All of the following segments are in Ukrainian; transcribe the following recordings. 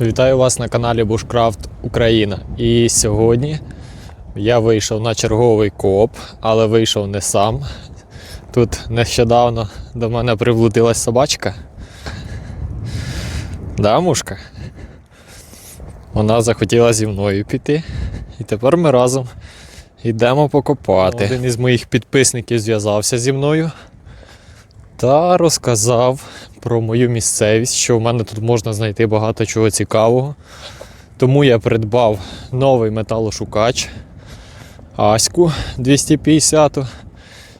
Вітаю вас на каналі Bushcraft Україна. І сьогодні я вийшов на черговий коп, але вийшов не сам. Тут нещодавно до мене приблудилась собачка. Да, мушка? Вона захотіла зі мною піти. І тепер ми разом йдемо покопати. Один із моїх підписників зв'язався зі мною та розказав про мою місцевість, що в мене тут можна знайти багато чого цікавого. Тому я придбав новий металошукач Аську 250.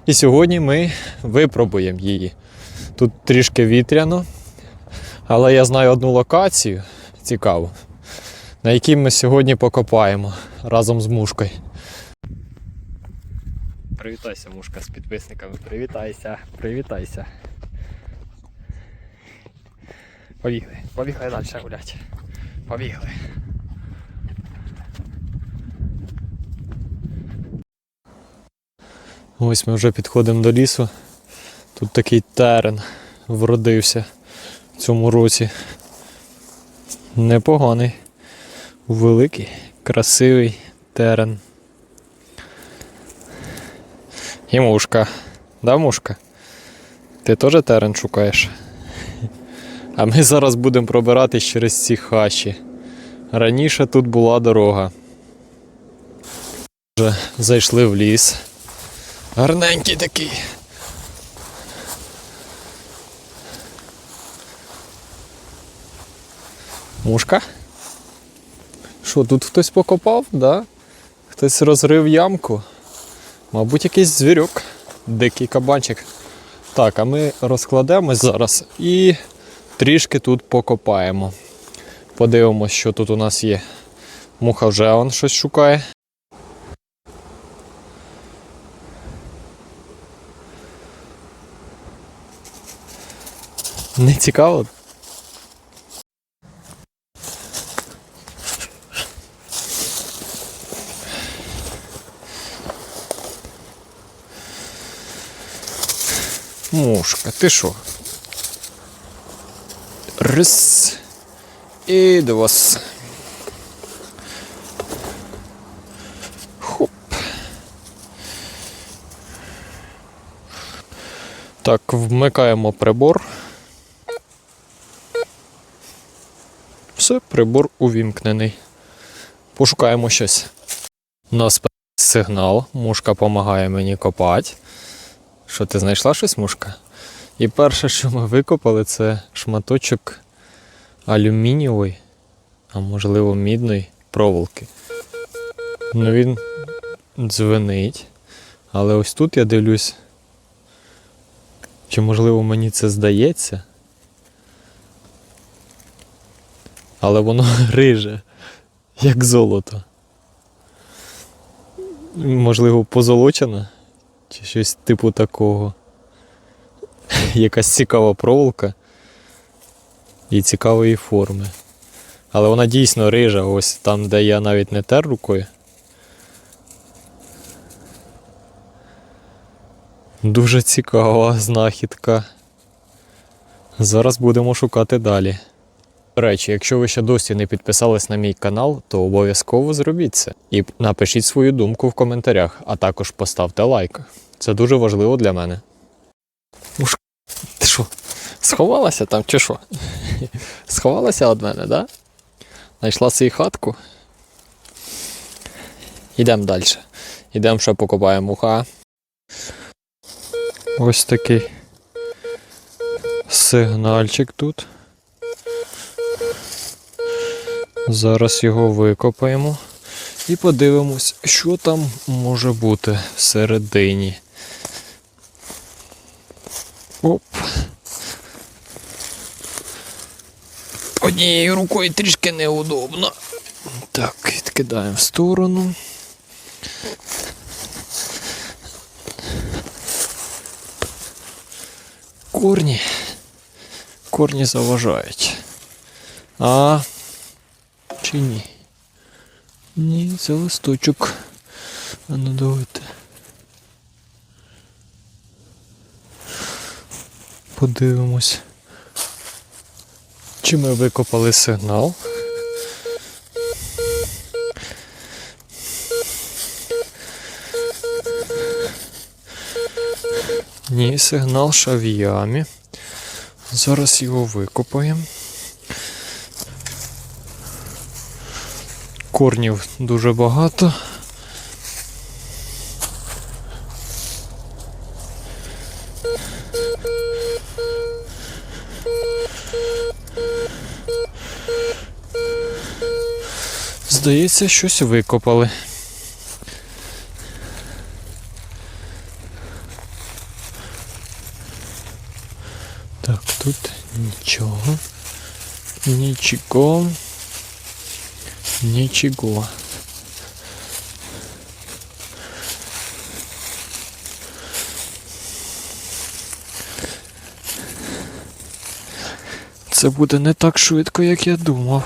І сьогодні ми випробуємо її. Тут трішки вітряно, але я знаю одну локацію цікаву, на якій ми сьогодні покопаємо разом з мушкою. Привітайся, мушка, з підписниками. Привітайся, привітайся. Побігли, побігли далі гулять. Побігли. Ось ми вже підходимо до лісу. Тут такий терен вродився в цьому році. Непоганий. Великий, красивий терен. І мушка. Да, мушка? Ти теж терен шукаєш? А ми зараз будемо пробиратись через ці хащі. Раніше тут була дорога. Вже зайшли в ліс. Гарненький такий. Мушка? Що, тут хтось покопав, да? Хтось розрив ямку. Мабуть, якийсь звірок, дикий кабанчик. Так, а ми розкладемось зараз і трішки тут покопаємо. Подивимось, що тут у нас є. Муха вже он щось шукає. Не цікаво? Мушка, ти що? Раз. І два. Хоп. Так, вмикаємо прибор. Все, прибор увімкнений. Пошукаємо щось. У нас сигнал, мушка допомагає мені копати. Що ти знайшла щось, мушка? І перше, що ми викопали, це шматочок алюмінієвої, а можливо мідної проволоки. Ну він дзвенить. Але ось тут я дивлюсь, чи можливо мені це здається. Але воно риже, як золото. Можливо, позолочено, чи щось типу такого. Якась цікава проволока і цікавої форми. Але вона дійсно рижа, ось там, де я навіть не тер рукою. Дуже цікава знахідка. Зараз будемо шукати далі. До речі, якщо ви ще досі не підписались на мій канал, то обов'язково зробіть це. І напишіть свою думку в коментарях, а також поставте лайк. Це дуже важливо для мене. Ти що, сховалася там чи що? Сховалася від мене, так? Да? Знайшла свою хатку. Йдемо далі. Йдемо ще покопаємо муха. Ось такий сигнальчик тут. Зараз його викопаємо і подивимось, що там може бути всередині. Оп. Однією рукою трішки неудобно. Так, відкидаємо в сторону. Корні. Корні заважають. А чи ні? Ні, це листочок. А ну давайте. Подивимось. Чи ми викопали сигнал? Ні, сигнал ще в ямі. Зараз його викопаємо. Корнів дуже багато. Здається, щось викопали. Так, тут нічого. Нічого. Нічого. Це буде не так швидко, як я думав.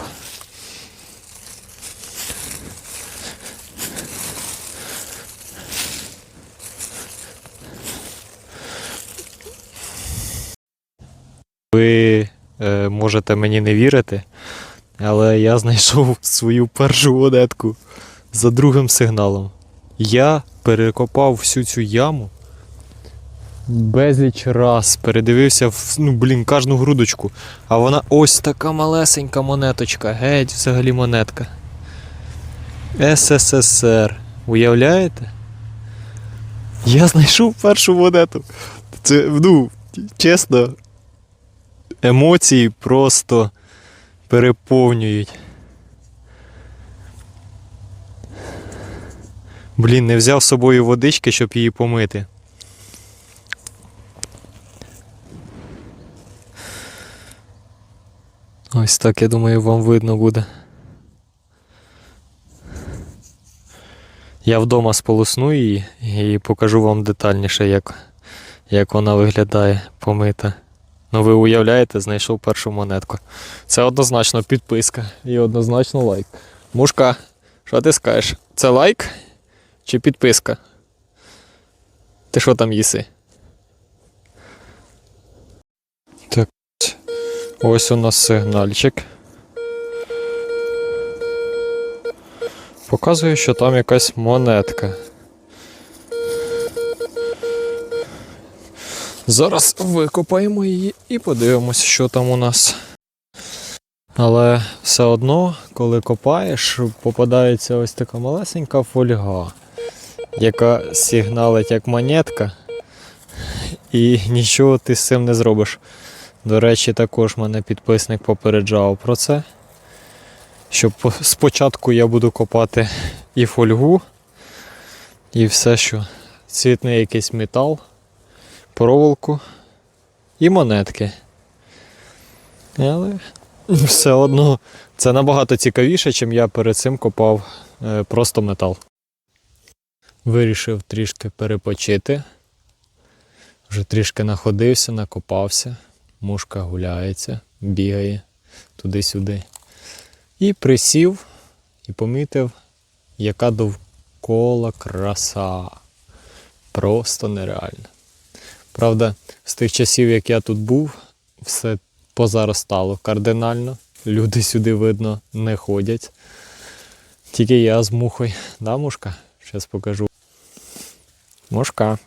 Ви е, можете мені не вірити, але я знайшов свою першу монетку за другим сигналом. Я перекопав всю цю яму безліч раз, передивився в ну, блін, кожну грудочку. А вона ось така малесенька монеточка, геть взагалі монетка. СССР. Уявляєте? Я знайшов першу монету. Це, ну, чесно, емоції просто переповнюють. Блін, не взяв з собою водички, щоб її помити. Ось так, я думаю, вам видно буде. Я вдома сполосну її і покажу вам детальніше, як, як вона виглядає помита. Ну ви уявляєте, знайшов першу монетку. Це однозначно підписка і однозначно лайк. Мушка, що ти скажеш? Це лайк чи підписка? Ти що там їси? Так. Ось у нас сигнальчик. Показує, що там якась монетка. Зараз викопаємо її і подивимося, що там у нас. Але все одно, коли копаєш, попадається ось така малесенька фольга, яка сигналить як монетка, і нічого ти з цим не зробиш. До речі, також мене підписник попереджав про це. Що спочатку я буду копати і фольгу, і все, що цвітний якийсь метал, проволоку і монетки. Але все одно це набагато цікавіше, чим я перед цим копав е, просто метал. Вирішив трішки перепочити. Вже трішки находився, накопався. Мушка гуляється, бігає туди-сюди. І присів і помітив, яка довкола краса. Просто нереальна. Правда, з тих часів, як я тут був, все позаростало кардинально. Люди сюди, видно, не ходять. Тільки я з мухою. Да, мушка? Зараз покажу. Мушка.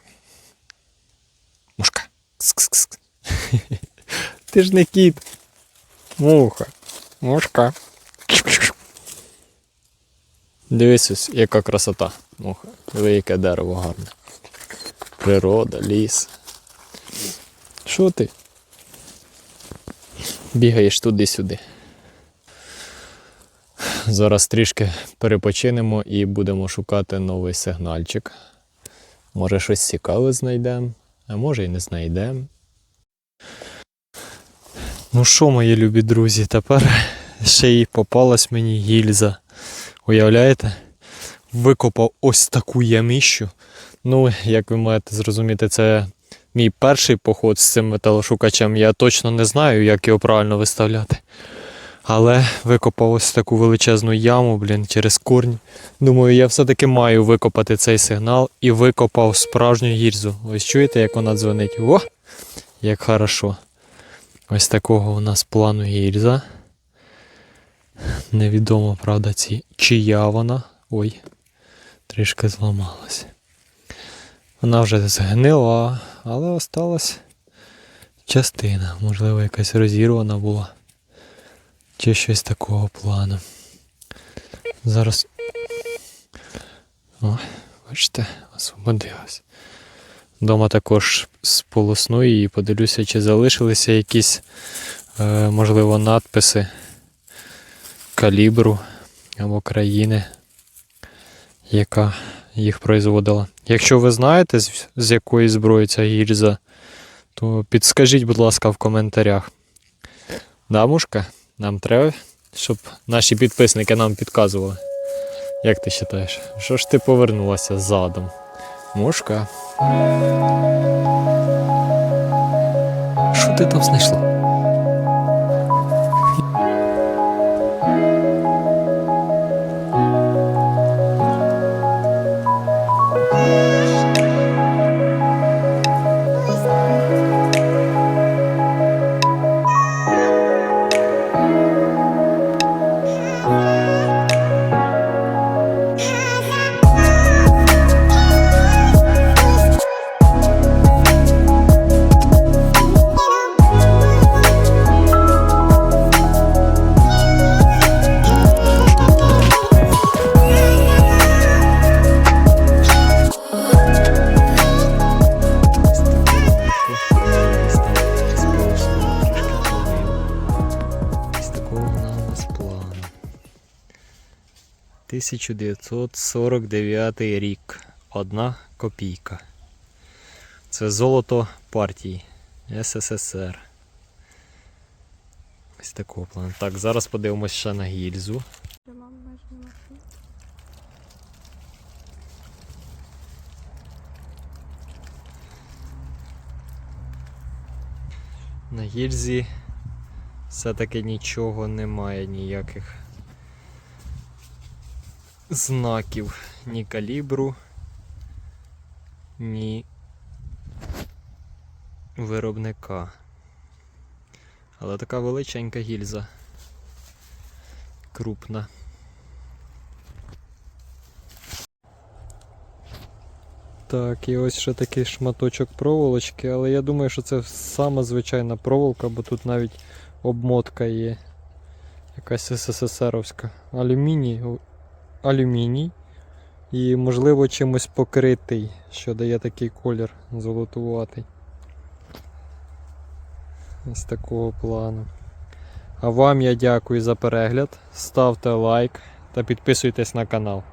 Мушка. Кс-кс-кс. Ти ж не кіт. Муха. Мушка. Дивись, яка красота. Муха. Диви, яке дерево гарне. Природа, ліс. Що ти? Бігаєш туди-сюди. Зараз трішки перепочинемо і будемо шукати новий сигнальчик. Може щось цікаве знайдемо, а може і не знайдемо. Ну що, мої любі друзі, тепер ще й попалась мені гільза. Уявляєте? Викопав ось таку яміщу. Ну, як ви маєте зрозуміти, це мій перший поход з цим металошукачем. Я точно не знаю, як його правильно виставляти. Але викопав ось таку величезну яму, блін, через корінь. Думаю, я все-таки маю викопати цей сигнал і викопав справжню гільзу. Ось чуєте, як вона дзвонить? О! Як хорошо. Ось такого у нас плану гільза. Невідомо, правда, ці, чия вона. Ой, трішки зламалась. Вона вже згнила, але осталась частина. Можливо, якась розірвана була. Чи щось такого плану. Зараз. О, бачите, освободилась. Дома також сполосну і подивлюся, чи залишилися якісь, е, можливо, надписи калібру або країни, яка їх производила. Якщо ви знаєте, з, якої зброї ця гільза, то підскажіть, будь ласка, в коментарях. Да, мушка? Нам треба, щоб наші підписники нам підказували. Як ти вважаєш? Що ж ти повернулася задом? Мушка. Що ти там знайшла? 1949 рік. Одна копійка. Це золото партії СССР. Ось такого плану. Так, зараз подивимось ще на гільзу. На гільзі все-таки нічого немає, ніяких знаків ні калібру, ні виробника. Але така величенька гільза. Крупна. Так, і ось ще такий шматочок проволочки, але я думаю, що це сама звичайна проволока, бо тут навіть обмотка є. Якась СССРовська. Алюміній. Алюміній. І, можливо, чимось покритий, що дає такий колір золотуватий. Ось такого плану. А вам я дякую за перегляд. Ставте лайк та підписуйтесь на канал.